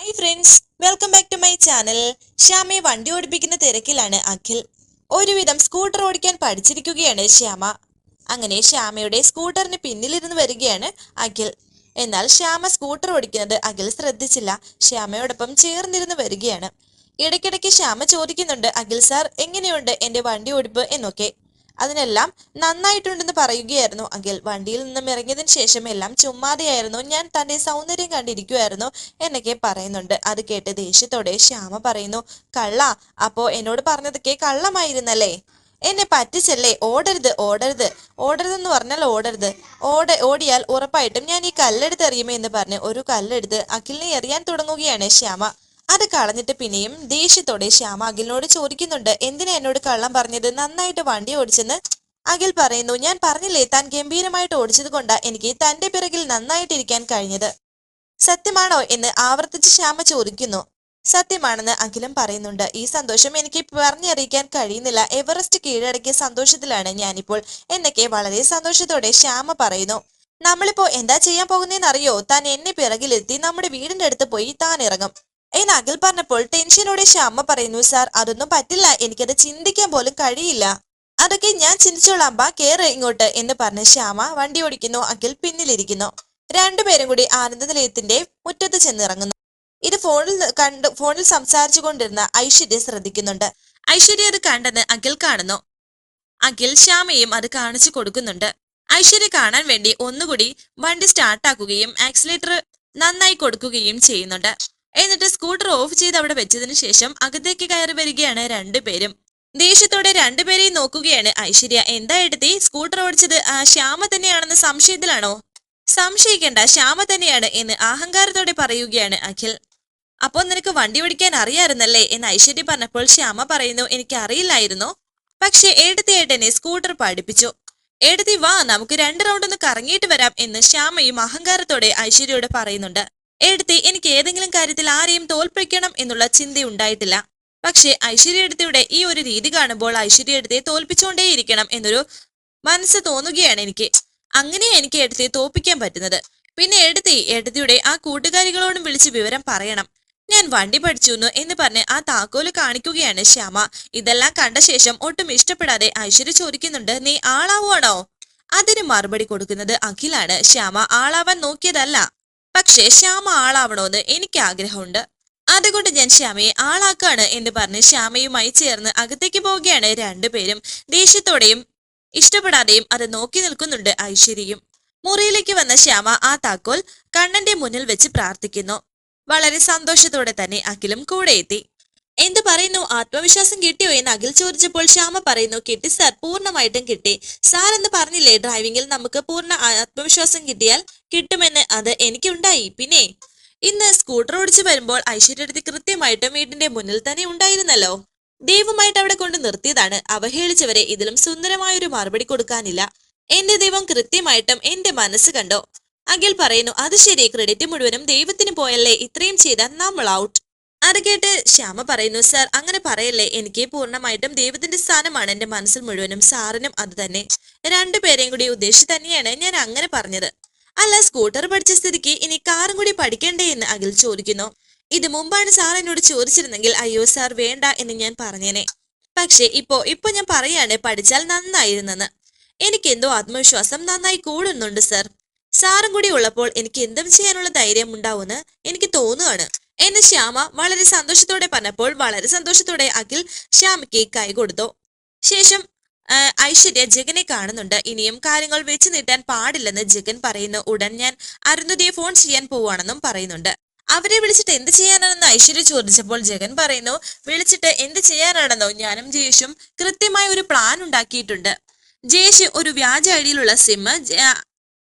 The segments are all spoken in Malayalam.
Hi friends welcome back to my channel ശ്യാമയെ വണ്ടി ഓടിപ്പിക്കുന്ന തിരക്കിലാണ് അഖിൽ. ഒരുവിധം സ്കൂട്ടർ ഓടിക്കാൻ പഠിച്ചിരിക്കുകയാണ് ശ്യാമ. അങ്ങനെ ശ്യാമയുടെ സ്കൂട്ടറിന് പിന്നിലിരുന്ന് വരികയാണ് അഖിൽ. എന്നാൽ ശ്യാമ സ്കൂട്ടർ ഓടിക്കുന്നത് അഖിൽ ശ്രദ്ധിച്ചില്ല. ശ്യാമയോടൊപ്പം ചേർന്നിരുന്ന് വരികയാണ്. ഇടയ്ക്കിടയ്ക്ക് ശ്യാമ ചോദിക്കുന്നുണ്ട് അഖിൽ സാർ എങ്ങനെയുണ്ട് എന്റെ വണ്ടി ഓടിപ്പ്? എന്നൊക്കെ. അതിനെല്ലാം നന്നായിട്ടുണ്ടെന്ന് പറയുകയായിരുന്നു അഖിൽ. വണ്ടിയിൽ നിന്നും ഇറങ്ങിയതിന് ശേഷം എല്ലാം ചുമ്മാതെയായിരുന്നു. ഞാൻ തന്റെ സൗന്ദര്യം കണ്ടിരിക്കുമായിരുന്നു എന്നൊക്കെ പറയുന്നുണ്ട്. അത് കേട്ട് ദേഷ്യത്തോടെ ശ്യാമ പറയുന്നു കള്ള അപ്പോ എന്നോട് പറഞ്ഞതൊക്കെ കള്ളമായിരുന്നല്ലേ? എന്നെ പറ്റിച്ചല്ലേ? ഓടരുത് ഓടരുത്. ഓടരുതെന്ന് പറഞ്ഞാൽ ഓടരുത്. ഓട ഓടിയാൽ ഉറപ്പായിട്ടും ഞാൻ ഈ കല്ലെടുത്ത് എറിയുമേ എന്ന് പറഞ്ഞ് ഒരു കല്ലെടുത്ത് അഖിലിനെ എറിയാൻ തുടങ്ങുകയാണ് ശ്യാമ. അത് കളഞ്ഞിട്ട് പിന്നെയും ദേഷ്യത്തോടെ ശ്യാമ അഖിലിനോട് ചോദിക്കുന്നുണ്ട് എന്തിനാ എന്നോട് കള്ളം പറഞ്ഞത്? നന്നായിട്ട് വണ്ടി ഓടിച്ചെന്ന്? അഖിൽ പറയുന്നു ഞാൻ പറഞ്ഞില്ലേ താൻ ഗംഭീരമായിട്ട് ഓടിച്ചത് കൊണ്ടാ എനിക്ക് തന്റെ പിറകിൽ നന്നായിട്ടിരിക്കാൻ കഴിഞ്ഞത്. സത്യമാണോ? എന്ന് ആവർത്തിച്ച് ശ്യാമ ചോദിക്കുന്നു. സത്യമാണെന്ന് അഖിലും പറയുന്നുണ്ട്. ഈ സന്തോഷം എനിക്ക് പറഞ്ഞറിയിക്കാൻ കഴിയുന്നില്ല. എവറസ്റ്റ് കീഴടക്കിയ സന്തോഷത്തിലാണ് ഞാനിപ്പോൾ. എന്നൊക്കെ വളരെ സന്തോഷത്തോടെ ശ്യാമ പറയുന്നു. നമ്മളിപ്പോ എന്താ ചെയ്യാൻ പോകുന്നതെന്ന് അറിയോ? താൻ എന്നെ പിറകിലെത്തി നമ്മുടെ വീടിന്റെ അടുത്ത് പോയി താൻ ഇറങ്ങും. എന്ന് അഖിൽ പറഞ്ഞപ്പോൾ ടെൻഷനോടെ ശ്യാമ പറയുന്നു സാർ അതൊന്നും പറ്റില്ല. എനിക്കത് ചിന്തിക്കാൻ പോലും കഴിയില്ല. അതൊക്കെ ഞാൻ ചിന്തിച്ചോളാം. ബാ കേറ് ഇങ്ങോട്ട് എന്ന് പറഞ്ഞ് ശ്യാമ വണ്ടി ഓടിക്കുന്നു അഖിൽ പിന്നിലിരിക്കുന്നു. രണ്ടുപേരും കൂടി ആനന്ദ നിലയത്തിന്റെ മുറ്റത്ത് ചെന്നിറങ്ങുന്നു. ഇത് ഫോണിൽ കണ്ട് ഫോണിൽ സംസാരിച്ചു കൊണ്ടിരുന്ന ഐശ്വര്യ ശ്രദ്ധിക്കുന്നുണ്ട്. ഐശ്വര്യ അത് കണ്ടെന്ന് അഖിൽ കാണുന്നു. അഖിൽ ശ്യാമയും അത് കാണിച്ചു കൊടുക്കുന്നുണ്ട്. ഐശ്വര്യ കാണാൻ വേണ്ടി ഒന്നുകൂടി വണ്ടി സ്റ്റാർട്ടാക്കുകയും ആക്സിലേറ്റർ നന്നായി കൊടുക്കുകയും ചെയ്യുന്നുണ്ട്. എന്നിട്ട് സ്കൂട്ടർ ഓഫ് ചെയ്ത് അവിടെ വെച്ചതിന് ശേഷം അകത്തേക്ക് കയറി വരികയാണ് രണ്ടുപേരും. ദേഷ്യത്തോടെ രണ്ടുപേരെയും നോക്കുകയാണ് ഐശ്വര്യ. എന്താ എടുത്തി? സ്കൂട്ടർ ഓടിച്ചത് ശ്യാമ തന്നെയാണെന്ന് സംശയത്തിലാണോ? സംശയിക്കേണ്ട ശ്യാമ തന്നെയാണ് എന്ന് അഹങ്കാരത്തോടെ പറയുകയാണ് അഖിൽ. അപ്പോൾ നിനക്ക് വണ്ടി ഓടിക്കാൻ അറിയായിരുന്നല്ലേ എന്ന് ഐശ്വര്യ പറഞ്ഞപ്പോൾ ശ്യാമ പറയുന്നു എനിക്ക് അറിയില്ലായിരുന്നു. പക്ഷെ ഏടത്തി ഏട്ടനെ സ്കൂട്ടർ പഠിപ്പിച്ചു. ഏടത്തി വാ നമുക്ക് രണ്ട് റൗണ്ട് ഒന്ന് കറങ്ങിയിട്ട് വരാം എന്ന് ശ്യാമയും അഹങ്കാരത്തോടെ ഐശ്വര്യയോട് പറയുന്നുണ്ട്. ഏടത്തി എനിക്ക് ഏതെങ്കിലും കാര്യത്തിൽ ആരെയും തോൽപ്പിക്കണം എന്നുള്ള ചിന്ത ഉണ്ടായിട്ടില്ല. പക്ഷേ ഐശ്വര്യ എടുത്തിയുടെ ഈ ഒരു രീതി കാണുമ്പോൾ ഐശ്വര്യ എടുത്തിയെ തോൽപ്പിച്ചുകൊണ്ടേയിരിക്കണം എന്നൊരു മനസ്സ് തോന്നുകയാണ് എനിക്ക്. അങ്ങനെയാ എനിക്ക് എടുത്തിയെ തോൽപ്പിക്കാൻ പറ്റുന്നത്. പിന്നെ എടുത്തി എടുത്തിയുടെ ആ കൂട്ടുകാരികളോടും വിളിച്ച് വിവരം പറയണം. ഞാൻ വണ്ടി പഠിച്ചു എന്ന് പറഞ്ഞ് ആ താക്കോൽ കാണിക്കുകയാണ് ശ്യാമ. ഇതെല്ലാം കണ്ട ശേഷം ഒട്ടും ഇഷ്ടപ്പെടാതെ ഐശ്വര്യ ചോദിക്കുന്നുണ്ട് നീ ആളാവുകയാണോ അതിന് മറുപടി കൊടുക്കുന്നത് അഖിലാണ്. ശ്യാമ ആളാവാൻ നോക്കിയതല്ല. പക്ഷേ ശ്യാമ ആളാവണോന്ന് എനിക്ക് ആഗ്രഹമുണ്ട് അതുകൊണ്ട് ഞാൻ ശ്യാമയെ ആളാക്കാണ് എന്ന് പറഞ്ഞ് ശ്യാമയുമായി ചേർന്ന് അകത്തേക്ക് പോവുകയാണ് രണ്ടുപേരും. ദേഷ്യത്തോടെയും ഇഷ്ടപ്പെടാതെയും അത് നോക്കി നിൽക്കുന്നുണ്ട് ഐശ്വര്യയും. മുറിയിലേക്ക് വന്ന ശ്യാമ ആ താക്കോൽ കണ്ണന്റെ മുന്നിൽ വെച്ച് പ്രാർത്ഥിക്കുന്നു. വളരെ സന്തോഷത്തോടെ തന്നെ അഖിലും കൂടെ എത്തി. എന്ത് പറയുന്നു? ആത്മവിശ്വാസം കിട്ടിയോ എന്ന് അഖിൽ ചോദിച്ചപ്പോൾ ശ്യാമ പറയുന്നു കിട്ടി സാർ പൂർണമായിട്ടും കിട്ടി. സാർ എന്ന് പറഞ്ഞില്ലേ ഡ്രൈവിംഗിൽ നമുക്ക് പൂർണ ആത്മവിശ്വാസം കിട്ടിയാൽ കിട്ടുമെന്ന് അത് എനിക്കുണ്ടായി. പിന്നെ ഇന്ന് സ്കൂട്ടർ ഓടിച്ചു വരുമ്പോൾ ഐശ്വര്യടുത്ത് കൃത്യമായിട്ടും വീടിന്റെ മുന്നിൽ തന്നെ ഉണ്ടായിരുന്നല്ലോ. ദൈവമായിട്ട് അവിടെ കൊണ്ട് നിർത്തിയതാണ്. അവഹേളിച്ചവരെ ഇതിലും സുന്ദരമായൊരു മറുപടി കൊടുക്കാനില്ല. എന്റെ ദൈവം കൃത്യമായിട്ടും എന്റെ മനസ്സ് കണ്ടോ? അഖിൽ പറയുന്നു അത് ശരി ക്രെഡിറ്റ് മുഴുവനും ദൈവത്തിന് പോയല്ലേ ഇത്രയും ചെയ്താൽ നമ്മൾ ഔട്ട് അത് കേട്ട് ശ്യാമ പറയുന്നു സർ അങ്ങനെ പറയല്ലേ? എനിക്ക് പൂർണമായിട്ടും ദൈവത്തിന്റെ സ്ഥാനമാണ്. എന്റെ മനസ്സിൽ മുഴുവനും സാറിനും അത് തന്നെ. രണ്ടുപേരെയും കൂടി ഉദ്ദേശിച്ച് തന്നെയാണ് ഞാൻ അങ്ങനെ പറഞ്ഞത്. അല്ല സ്കൂട്ടർ പഠിച്ച സ്ഥിതിക്ക് ഇനി കാറും കൂടി പഠിക്കണ്ടേ എന്ന് അഖിൽ ചോദിക്കുന്നു. ഇത് മുമ്പാണ് സാർ എന്നോട് ചോദിച്ചിരുന്നെങ്കിൽ അയ്യോ സാർ വേണ്ട എന്ന് ഞാൻ പറഞ്ഞേനെ. പക്ഷേ ഇപ്പോ ഇപ്പൊ ഞാൻ പറയാണ് പഠിച്ചാൽ നന്നായിരുന്നെന്ന്. എനിക്ക് എന്തോ ആത്മവിശ്വാസം നന്നായി കൂടുന്നുണ്ട് സർ. സാറും കൂടി ഉള്ളപ്പോൾ എനിക്ക് എന്തും ചെയ്യാനുള്ള ധൈര്യം ഉണ്ടാവുമെന്ന് എനിക്ക് തോന്നുകയാണ്. എന്ന് ശ്യാമ വളരെ സന്തോഷത്തോടെ പറഞ്ഞപ്പോൾ വളരെ സന്തോഷത്തോടെ അഖിൽ ശ്യാമയ്ക്ക് കൈ കൊടുത്തു. ശേഷം ഐശ്വര്യ ജഗനെ കാണുന്നുണ്ട്. ഇനിയും കാര്യങ്ങൾ വെച്ച് നീട്ടാൻ പാടില്ലെന്ന് ജഗൻ പറയുന്നു ഉടൻ ഞാൻ അരുന്ധതിയെ ഫോൺ ചെയ്യാൻ പോവാണെന്നും പറയുന്നുണ്ട്. അവരെ വിളിച്ചിട്ട് എന്ത് ചെയ്യാനാണെന്ന് ഐശ്വര്യ ചോദിച്ചപ്പോൾ ജഗൻ പറയുന്നു വിളിച്ചിട്ട് എന്ത് ചെയ്യാനാണെന്നോ? ഞാനും ജയേഷും കൃത്യമായ ഒരു പ്ലാൻ ഉണ്ടാക്കിയിട്ടുണ്ട്. ജയേഷ് ഒരു വ്യാജ ഐഡിയിലുള്ള സിം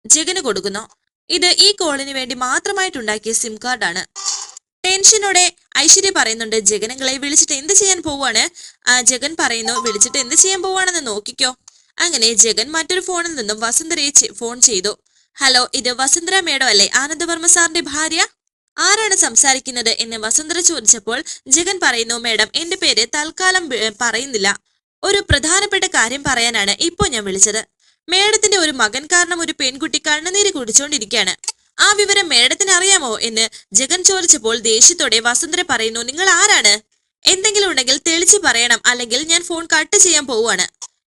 ജഗന് കൊടുക്കുന്നു. ഇത് ഈ കോളിന് വേണ്ടി മാത്രമായിട്ടുണ്ടാക്കിയ സിം കാർഡാണ് ടെൻഷനോടെ ഐശ്വര്യ പറയുന്നുണ്ട് ജഗനങ്ങളെ വിളിച്ചിട്ട് എന്ത് ചെയ്യാൻ പോവാണ്? ജഗൻ പറയുന്നു വിളിച്ചിട്ട് എന്ത് ചെയ്യാൻ പോവാണെന്ന് നോക്കിക്കോ. അങ്ങനെ ജഗൻ മറ്റൊരു ഫോണിൽ നിന്നും വസുന്ധരയെ ഫോൺ ചെയ്തു. ഹലോ ഇത് വസുന്ധര മേഡം അല്ലേ? ആനന്ദവർമ്മ സാറിന്റെ ഭാര്യ? ആരാണ് സംസാരിക്കുന്നത്? എന്ന് വസുന്ധര ചോദിച്ചപ്പോൾ ജഗൻ പറയുന്നു മേഡം എന്റെ പേര് തൽക്കാലം പറയുന്നില്ല. ഒരു പ്രധാനപ്പെട്ട കാര്യം പറയാനാണ് ഇപ്പോൾ ഞാൻ വിളിച്ചത്. മേഡത്തിന്റെ ഒരു മകൻ കാരണം ഒരു പെൺകുട്ടി കണ്ണുനീര് കുടിച്ചുകൊണ്ടിരിക്കുകയാണ് ആ വിവരം മേഡത്തിന് അറിയാമോ എന്ന് ജഗൻ ചോദിച്ചപ്പോൾ ദേഷ്യത്തോടെ വസുന്ധര പറയുന്നു നിങ്ങൾ ആരാണ്? എന്തെങ്കിലും ഉണ്ടെങ്കിൽ തെളിച്ച് പറയണം അല്ലെങ്കിൽ ഞാൻ ഫോൺ കട്ട് ചെയ്യാൻ പോവുകയാണ്.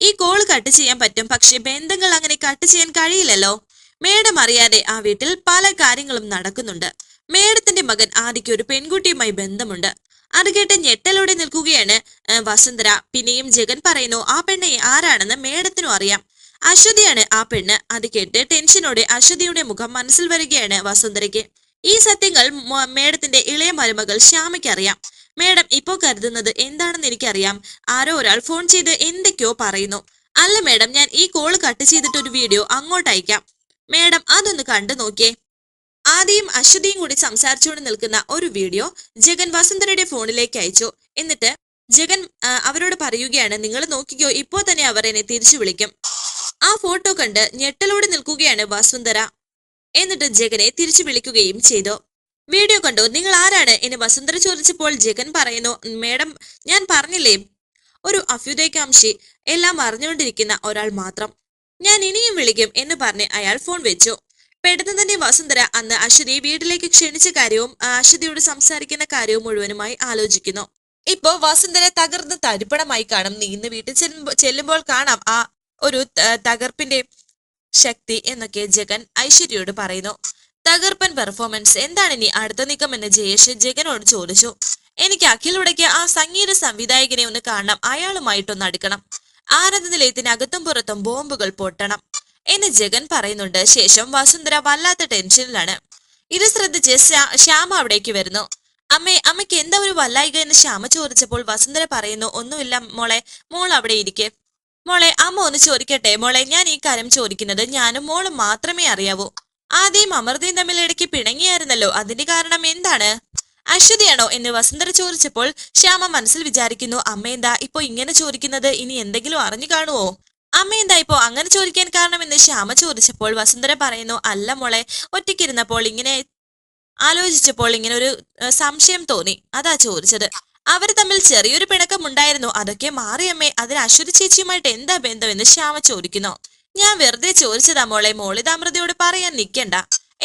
ഈ കോൾ കട്ട് ചെയ്യാൻ പറ്റും പക്ഷെ ബന്ധങ്ങൾ അങ്ങനെ കട്ട് ചെയ്യാൻ കഴിയില്ലല്ലോ. മേഡം അറിയാതെ ആ വീട്ടിൽ പല കാര്യങ്ങളും നടക്കുന്നുണ്ട്. മേഡത്തിന്റെ മകൻ ആദിക്ക് ഒരു പെൺകുട്ടിയുമായി ബന്ധമുണ്ട്. അത് കേട്ട് ഞെട്ടലോടെ നിൽക്കുകയാണ് വസുന്ധര. പിന്നെയും ജഗൻ പറയുന്നു ആ പെണ്ണെ ആരാണെന്ന് മേഡത്തിനും അറിയാം. അശ്വതിയാണ് ആ പെണ്ണ്. അത് കേട്ട് ടെൻഷനോടെ അശ്വതിയുടെ മുഖം മനസ്സിൽ വരികയാണ് വസുന്ധരയ്ക്ക്. ഈ സത്യങ്ങൾ മേഡത്തിന്റെ ഇളയ മരുമകൾ ശ്യാമയ്ക്ക് അറിയാം. മേഡം ഇപ്പോ കരുതുന്നത് എന്താണെന്ന് എനിക്കറിയാം. ആരോ ഒരാൾ ഫോൺ ചെയ്ത് എന്തൊക്കെയോ പറയുന്നു. അല്ല മേഡം ഞാൻ ഈ കോൾ കട്ട് ചെയ്തിട്ട് ഒരു വീഡിയോ അങ്ങോട്ട് അയക്കാം. മേഡം അതൊന്ന് കണ്ടു നോക്കിയേ. ആദ്യം അശ്വതിയും കൂടി സംസാരിച്ചുകൊണ്ട് നിൽക്കുന്ന ഒരു വീഡിയോ ജഗൻ വസുന്ധരയുടെ ഫോണിലേക്ക് അയച്ചു. എന്നിട്ട് ജഗൻ അവരോട് പറയുകയാണ് നിങ്ങൾ നോക്കിക്കോ ഇപ്പോ തന്നെ അവർ എന്നെ തിരിച്ചു വിളിക്കും. ആ ഫോട്ടോ കണ്ട് ഞെട്ടലോടെ നിൽക്കുകയാണ് വസുന്ധര. എന്നിട്ട് ജഗനെ തിരിച്ചു വിളിക്കുകയും ചെയ്തു. വീഡിയോ കണ്ടു. നിങ്ങൾ ആരാണ്? എന്ന് വസുന്ധര ചോദിച്ചപ്പോൾ ജഗൻ പറയുന്നു മേഡം ഞാൻ പറഞ്ഞില്ലേ? ഒരു അഭ്യുദയകാംക്ഷി എല്ലാം അറിഞ്ഞുകൊണ്ടിരിക്കുന്ന ഒരാൾ മാത്രം. ഞാൻ ഇനിയും വിളിക്കും എന്ന് പറഞ്ഞ് അയാൾ ഫോൺ വെച്ചു. പെട്ടെന്ന് തന്നെ വസുന്ധര അന്ന് അശ്വതിയെ വീട്ടിലേക്ക് ക്ഷണിച്ച കാര്യവും അശ്വതിയോട് സംസാരിക്കുന്ന കാര്യവും മുഴുവനുമായി ആലോചിക്കുന്നു. ഇപ്പോ വസുന്ധര തകർന്ന് തരിപ്പണമായി കാണും. നീ ഇന്ന് വീട്ടിൽ ചെല്ലുമ്പോൾ കാണാം. ആ ഒരു തകർപ്പിന്റെ ശക്തി എന്നൊക്കെ ജഗൻ ഐശ്വര്യയോട് പറയുന്നു. തകർപ്പൻ പെർഫോമൻസ് എന്താണ് ഇനി അടുത്ത നീക്കം എന്ന് ജയേഷ് ജഗനോട് ചോദിച്ചു. എനിക്ക് അഖിലുടയ്ക്ക് ആ സംഗീത സംവിധായകനെ ഒന്ന് കാണണം. അയാളുമായിട്ടൊന്ന് അടുക്കണം. ആനന്ദ നിലയത്തിനകത്തും പുറത്തും ബോംബുകൾ പൊട്ടണം എന്ന് ജഗൻ പറയുന്നുണ്ട്. ശേഷം വസുന്ധര വല്ലാത്ത ടെൻഷനിലാണ്. ഇത് ശ്രദ്ധിച്ച് ശ്യാ- ശ്യാമ അവിടേക്ക് വരുന്നു. അമ്മേ അമ്മയ്ക്ക് എന്താ ഒരു വല്ലായിക എന്ന് ശ്യാമ ചോദിച്ചപ്പോൾ വസുന്ധര പറയുന്നു ഒന്നുമില്ല മോളെ മോൾ അവിടെ ഇരിക്കെ. മോളെ അമ്മ ഒന്ന് ചോദിക്കട്ടെ? മോളെ ഞാൻ ഈ കാര്യം ചോദിക്കുന്നത് ഞാനും മോളും മാത്രമേ അറിയാവൂ. ആദ്യം അമൃതയും തമ്മിൽ ഇടയ്ക്ക് പിണങ്ങിയായിരുന്നല്ലോ. അതിന്റെ കാരണം എന്താണ്? അശ്വതിയാണോ എന്ന് വസുന്ധര ചോദിച്ചപ്പോൾ ശ്യാമ മനസ്സിൽ വിചാരിക്കുന്നു അമ്മ എന്താ ഇപ്പൊ ഇങ്ങനെ ചോദിക്കുന്നത്? ഇനി എന്തെങ്കിലും അറിഞ്ഞു കാണുവോ? അമ്മ എന്താ ഇപ്പോ അങ്ങനെ ചോദിക്കാൻ കാരണമെന്ന് ശ്യാമ ചോദിച്ചപ്പോൾ വസുന്ധര പറയുന്നു അല്ല മോളെ ഒറ്റയ്ക്കിരുന്നപ്പോൾ ഇങ്ങനെ ആലോചിച്ചപ്പോൾ ഇങ്ങനെ ഒരു സംശയം തോന്നി. അതാ ചോദിച്ചത്. അവർ തമ്മിൽ ചെറിയൊരു പിണക്കം ഉണ്ടായിരുന്നു അതൊക്കെ മാറിയമ്മേ അതിന് അശ്വതി ചേച്ചിയുമായിട്ട് എന്താ ബന്ധമെന്ന് ശ്യാമ ചോദിക്കുന്നു. ഞാൻ വെറുതെ ചോദിച്ചതാ മോളെ മോളിതാമൃതയോട് പറയാൻ നിൽക്കണ്ട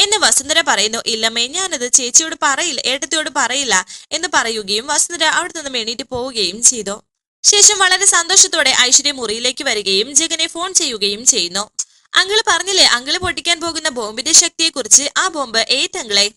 എന്ന് വസുന്ധര പറയുന്നു ഇല്ലമ്മേ ഞാനത് ചേച്ചിയോട് പറയില്ല ഏട്ടത്തിയോട് പറയില്ല എന്ന് പറയുകയും വസുന്ധര അവിടെ നിന്നും എണീറ്റ് പോവുകയും ചെയ്തു. ശേഷം വളരെ സന്തോഷത്തോടെ ഐശ്വര്യ മുറിയിലേക്ക് വരികയും ജഗനെ ഫോൺ ചെയ്യുകയും ചെയ്യുന്നു. അങ്കിൾ പറഞ്ഞില്ലേ അങ്കിൾ പൊട്ടിക്കാൻ പോകുന്ന ബോംബിന്റെ ശക്തിയെക്കുറിച്ച് ആ ബോംബ് ഏറ്റങ്ങളെ.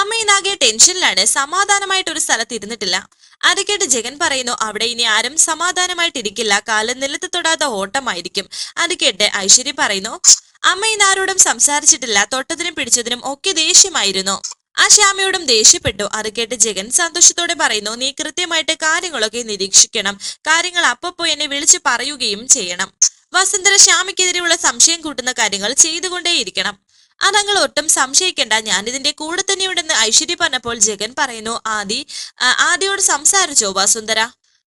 അമ്മ ഇന്നാകെ ടെൻഷനിലാണ് സമാധാനമായിട്ട് ഒരു സ്ഥലത്ത് ഇരുന്നിട്ടില്ല. അത് കേട്ട് ജഗൻ പറയുന്നു അവിടെ ഇനി ആരും സമാധാനമായിട്ടിരിക്കില്ല. കാലം നിലത്ത് തൊടാത്ത ഓട്ടമായിരിക്കും. അത് കേട്ട് ഐശ്വര്യ പറയുന്നു അമ്മ ഇന്ന് ആരോടും സംസാരിച്ചിട്ടില്ല. തൊട്ടതിനും പിടിച്ചതിനും ഒക്കെ ദേഷ്യമായിരുന്നു. ആ ശ്യാമയോടും ദേഷ്യപ്പെട്ടു. അത് കേട്ട് ജഗൻ സന്തോഷത്തോടെ പറയുന്നു നീ കൃത്യമായിട്ട് കാര്യങ്ങളൊക്കെ നിരീക്ഷിക്കണം. കാര്യങ്ങൾ അപ്പപ്പോ എന്നെ വിളിച്ചു പറയുകയും ചെയ്യണം. വസുന്ധര ശ്യാമയ്ക്കെതിരെയുള്ള സംശയം കൂട്ടുന്ന കാര്യങ്ങൾ ചെയ്തുകൊണ്ടേയിരിക്കണം. അതങ്ങൾ ഒട്ടും സംശയിക്കേണ്ട. ഞാൻ ഇതിന്റെ കൂടെ തന്നെയുണ്ടെന്ന് ഐശ്വര്യ പറഞ്ഞപ്പോൾ ജഗൻ പറയുന്നു ആദി ആദിയോട് സംസാരിച്ചോ വസുന്ധര?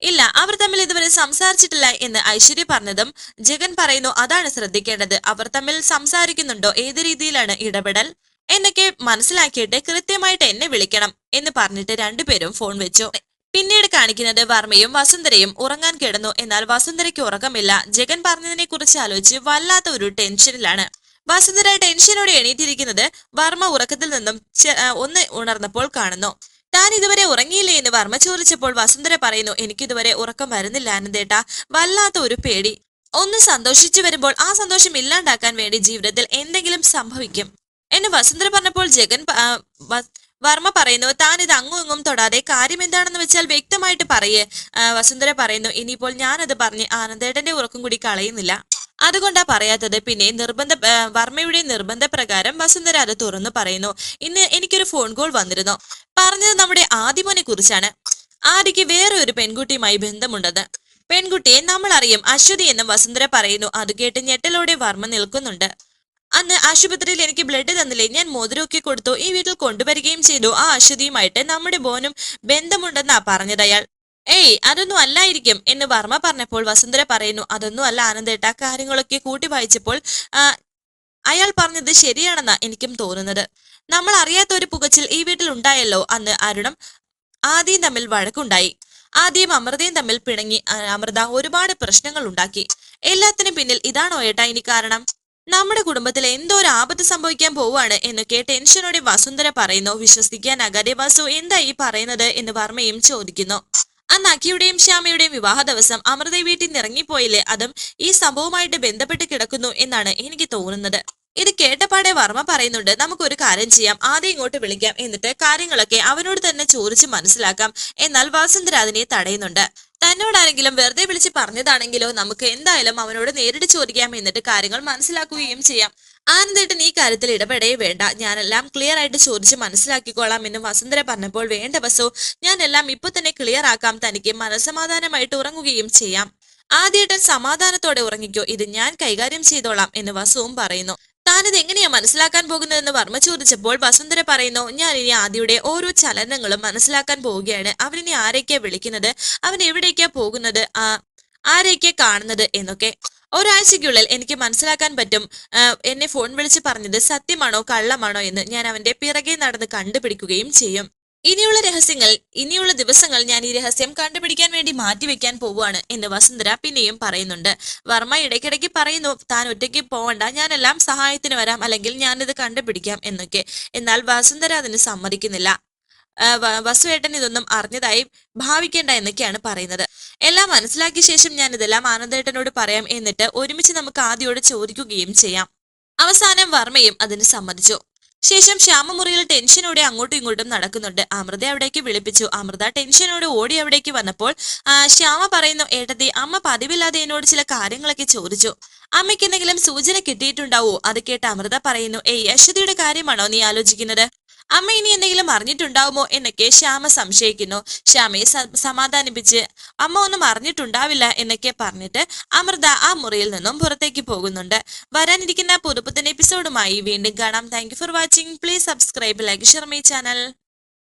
ഇല്ല അവർ തമ്മിൽ ഇതുവരെ സംസാരിച്ചിട്ടില്ല എന്ന് ഐശ്വര്യ പറഞ്ഞതും ജഗൻ പറയുന്നു അതാണ് ശ്രദ്ധിക്കേണ്ടത്. അവർ തമ്മിൽ സംസാരിക്കുന്നുണ്ടോ? ഏത് രീതിയിലാണ് ഇടപെടൽ? എന്നൊക്കെ മനസ്സിലാക്കിയിട്ട് കൃത്യമായിട്ട് എന്നെ വിളിക്കണം എന്ന് പറഞ്ഞിട്ട് രണ്ടുപേരും ഫോൺ വെച്ചു. പിന്നീട് കാണിക്കുന്നത് വർമ്മയും വസുന്ധരയും ഉറങ്ങാൻ കിടന്നു. എന്നാൽ വസുന്ധരയ്ക്ക് ഉറക്കമില്ല. ജഗൻ പറഞ്ഞതിനെ കുറിച്ച് ആലോചിച്ച് വല്ലാത്ത ഒരു ടെൻഷനിലാണ്. വസുന്ധര ടെൻഷനോടെ എണീറ്റിരിക്കുന്നത് വർമ്മ ഉറക്കത്തിൽ നിന്നും ഒന്ന് ഉണർന്നപ്പോൾ കാണുന്നു. താൻ ഇതുവരെ ഉറങ്ങിയില്ലേ? എന്ന് വർമ്മ ചോദിച്ചപ്പോൾ വസുന്ധര പറയുന്നു എനിക്കിതുവരെ ഉറക്കം വരുന്നില്ല ആനന്ദേട്ട വല്ലാത്ത ഒരു പേടി. ഒന്ന് സന്തോഷിച്ചു വരുമ്പോൾ ആ സന്തോഷം ഇല്ലാണ്ടാക്കാൻ വേണ്ടി ജീവിതത്തിൽ എന്തെങ്കിലും സംഭവിക്കും. എന്ന് വസുന്ധര പറഞ്ഞപ്പോൾ ജഗൻ വർമ്മ പറയുന്നു താൻ ഇത് അങ്ങും ഇങ്ങും തൊടാതെ കാര്യം എന്താണെന്ന് വെച്ചാൽ വ്യക്തമായിട്ട് പറയേ. വസുന്ധര പറയുന്നു ഇനിയിപ്പോൾ ഞാനത് പറഞ്ഞ് ആനന്ദേട്ടന്റെ ഉറക്കം കൂടി കളയുന്നില്ല. അതുകൊണ്ടാ പറയാത്തത്. പിന്നെ നിർബന്ധ വർമ്മയുടെ നിർബന്ധപ്രകാരം വസുന്ധര അത് തുറന്നു പറയുന്നു. ഇന്ന് എനിക്കൊരു ഫോൺ കോൾ വന്നിരുന്നു. പറഞ്ഞത് നമ്മുടെ ആദിമോനെ കുറിച്ചാണ്. ആദിക്ക് വേറെ ഒരു പെൺകുട്ടിയുമായി ബന്ധമുണ്ടെന്ന്. പെൺകുട്ടിയെ നമ്മൾ അറിയും അശ്വതി എന്നും വസുന്ധര പറയുന്നു. അത് കേട്ട് ഞെട്ടലോടെ വർമ്മ നിൽക്കുന്നുണ്ട്. അന്ന് ആശുപത്രിയിൽ എനിക്ക് ബ്ലഡ് തന്നില്ലേ? ഞാൻ മോതിരമൊക്കെ കൊടുത്തു. ഈ വീട്ടിൽ കൊണ്ടുവരികയും ചെയ്തു. ആ അശ്വതിയുമായിട്ട് നമ്മുടെ ബോനും ബന്ധമുണ്ടെന്നാ പറഞ്ഞത് അയാൾ. ഏയ് അതൊന്നും അല്ലായിരിക്കും എന്ന് വർമ്മ പറഞ്ഞപ്പോൾ വസുന്ധര പറയുന്നു അതൊന്നും അല്ല ആനന്ദേട്ട കാര്യങ്ങളൊക്കെ കൂട്ടി വായിച്ചപ്പോൾ അയാൾ പറഞ്ഞത് ശരിയാണെന്നാ എനിക്കും തോന്നുന്നത്. നമ്മൾ അറിയാത്ത ഒരു പുകച്ചിൽ ഈ വീട്ടിൽ ഉണ്ടായല്ലോ? അന്ന് അരുണം ആദ്യം തമ്മിൽ വഴക്കുണ്ടായി. ആദ്യം അമൃതയും തമ്മിൽ പിണങ്ങി അമൃത ഒരുപാട് പ്രശ്നങ്ങൾ ഉണ്ടാക്കി. എല്ലാത്തിനും പിന്നിൽ ഇതാണോ ഏട്ടാ ഇനി കാരണം? നമ്മുടെ കുടുംബത്തിൽ എന്തോ ഒരു ആപത്ത് സംഭവിക്കാൻ പോവാണ് എന്നൊക്കെ ടെൻഷനോടെ വസുന്ധര പറയുന്നു. വിശ്വസിക്കാനാകാതെ വസു. എന്താ ഈ പറയുന്നത്? എന്ന് വർമ്മയും ചോദിക്കുന്നു. അന്ന് അഖിയുടെയും ശ്യാമയുടെയും വിവാഹ ദിവസം അമൃത വീട്ടിൽ നിറങ്ങിപ്പോയില്ലേ അതും ഈ സംഭവവുമായിട്ട് ബന്ധപ്പെട്ട് കിടക്കുന്നു എന്നാണ് എനിക്ക് തോന്നുന്നത്. ഇത് കേട്ടപ്പാടെ വർമ്മ പറയുന്നുണ്ട് നമുക്കൊരു കാര്യം ചെയ്യാം. ആദ്യം ഇങ്ങോട്ട് വിളിക്കാം. എന്നിട്ട് കാര്യങ്ങളൊക്കെ അവനോട് തന്നെ ചോദിച്ച് മനസ്സിലാക്കാം. എന്നാൽ വസുന്ധര തടയുന്നുണ്ട്. തന്നോടാരെങ്കിലും വെറുതെ വിളിച്ച് പറഞ്ഞതാണെങ്കിലോ? നമുക്ക് എന്തായാലും അവനോട് നേരിട്ട് ചോദിക്കാം. എന്നിട്ട് കാര്യങ്ങൾ മനസ്സിലാക്കുകയും ചെയ്യാം. ആനന്ദേട്ടൻ ഈ കാര്യത്തിൽ ഇടപെടേ വേണ്ട. ഞാനെല്ലാം ക്ലിയർ ആയിട്ട് ചോദിച്ച് മനസ്സിലാക്കിക്കോളാം എന്ന് വസുന്ധര പറഞ്ഞപ്പോൾ വേണ്ട ബസു ഞാനെല്ലാം ഇപ്പൊ തന്നെ ക്ലിയർ ആക്കാം. തനിക്ക് മനസ്സമാധാനമായിട്ട് ഉറങ്ങുകയും ചെയ്യാം. ആദ്യേട്ടൻ സമാധാനത്തോടെ ഉറങ്ങിക്കോ. ഇത് ഞാൻ കൈകാര്യം ചെയ്തോളാം എന്ന് വസുവും പറയുന്നു. താനിത് എങ്ങനെയാ മനസ്സിലാക്കാൻ പോകുന്നതെന്ന് വർമ്മ ചോദിച്ചപ്പോൾ വസുന്ധര പറയുന്നു ഞാൻ ഇനി ആദ്യയുടെ ഓരോ ചലനങ്ങളും മനസ്സിലാക്കാൻ പോവുകയാണ്. അവനിനി ആരൊക്കെയാ വിളിക്കുന്നത്? അവൻ എവിടേക്കാ പോകുന്നത്? ആ ആരെയൊക്കെ കാണുന്നത്? എന്നൊക്കെ. ഒരാഴ്ചയ്ക്കുള്ളിൽ എനിക്ക് മനസ്സിലാക്കാൻ പറ്റും എന്നെ ഫോൺ വിളിച്ച് പറഞ്ഞത് സത്യമാണോ കള്ളമാണോ എന്ന് ഞാൻ അവന്റെ പിറകെ നടന്ന് കണ്ടുപിടിക്കുകയും ചെയ്യും. ഇനിയുള്ള രഹസ്യങ്ങൾ ഇനിയുള്ള ദിവസങ്ങൾ ഞാൻ ഈ രഹസ്യം കണ്ടുപിടിക്കാൻ വേണ്ടി മാറ്റിവെക്കാൻ പോവുകയാണ് എന്ന് വസുന്ധര പിന്നെയും പറയുന്നുണ്ട്. വർമ്മ ഇടയ്ക്കിടയ്ക്ക് പറയുന്നു താൻ ഒറ്റയ്ക്ക് പോവണ്ട ഞാനെല്ലാം സഹായത്തിന് വരാം അല്ലെങ്കിൽ ഞാനിത് കണ്ടുപിടിക്കാം എന്നൊക്കെ. എന്നാൽ വസുന്ധര അതിന് സമ്മതിക്കുന്നില്ല. വസുവേട്ടൻ ഇതൊന്നും അറിഞ്ഞതായി ഭാവിക്കേണ്ട എന്നൊക്കെയാണ് പറയുന്നത്. എല്ലാം മനസ്സിലാക്കിയ ശേഷം ഞാൻ ഇതെല്ലാം ആനന്ദേട്ടനോട് പറയാം എന്നിട്ട് ഒരുമിച്ച് നമുക്ക് ആദ്യോട് ചോദിക്കുകയും ചെയ്യാം. അവസാനം വർമ്മയും അതിന് സമ്മതിച്ചു. ശേഷം ശ്യാമമുറിയിൽ ടെൻഷനോടെ അങ്ങോട്ടും ഇങ്ങോട്ടും നടക്കുന്നുണ്ട്. അമൃത അവിടേക്ക് വിളിപ്പിച്ചു. അമൃത ടെൻഷനോടെ ഓടി അവിടേക്ക് വന്നപ്പോൾ ശ്യാമ പറയുന്നു ഏട്ടത്തി അമ്മ പതിവില്ലാതെ എന്നോട് ചില കാര്യങ്ങളൊക്കെ ചോദിച്ചു. അമ്മയ്ക്ക് എന്തെങ്കിലും സൂചന കിട്ടിയിട്ടുണ്ടാവോ? അത് കേട്ട് അമൃത പറയുന്നു ഏയ് അശ്വതിയുടെ കാര്യമാണോ നീ ആലോചിക്കുന്നത്? അമ്മ ഇനി എന്തെങ്കിലും അറിഞ്ഞിട്ടുണ്ടാവുമോ എന്നൊക്കെ ശ്യാമ സംശയിക്കുന്നു. ശ്യാമയെ സമാധാനിപ്പിച്ച് അമ്മ ഒന്നും അറിഞ്ഞിട്ടുണ്ടാവില്ല എന്നൊക്കെ പറഞ്ഞിട്ട് അമൃത ആ മുറിയിൽ നിന്നും പുറത്തേക്ക് പോകുന്നുണ്ട്. വരാനിരിക്കുന്ന പുതുപ്പത്തിന്റെ എപ്പിസോഡുമായി വീണ്ടും കാണാം. Thank for watching please subscribe like share my channel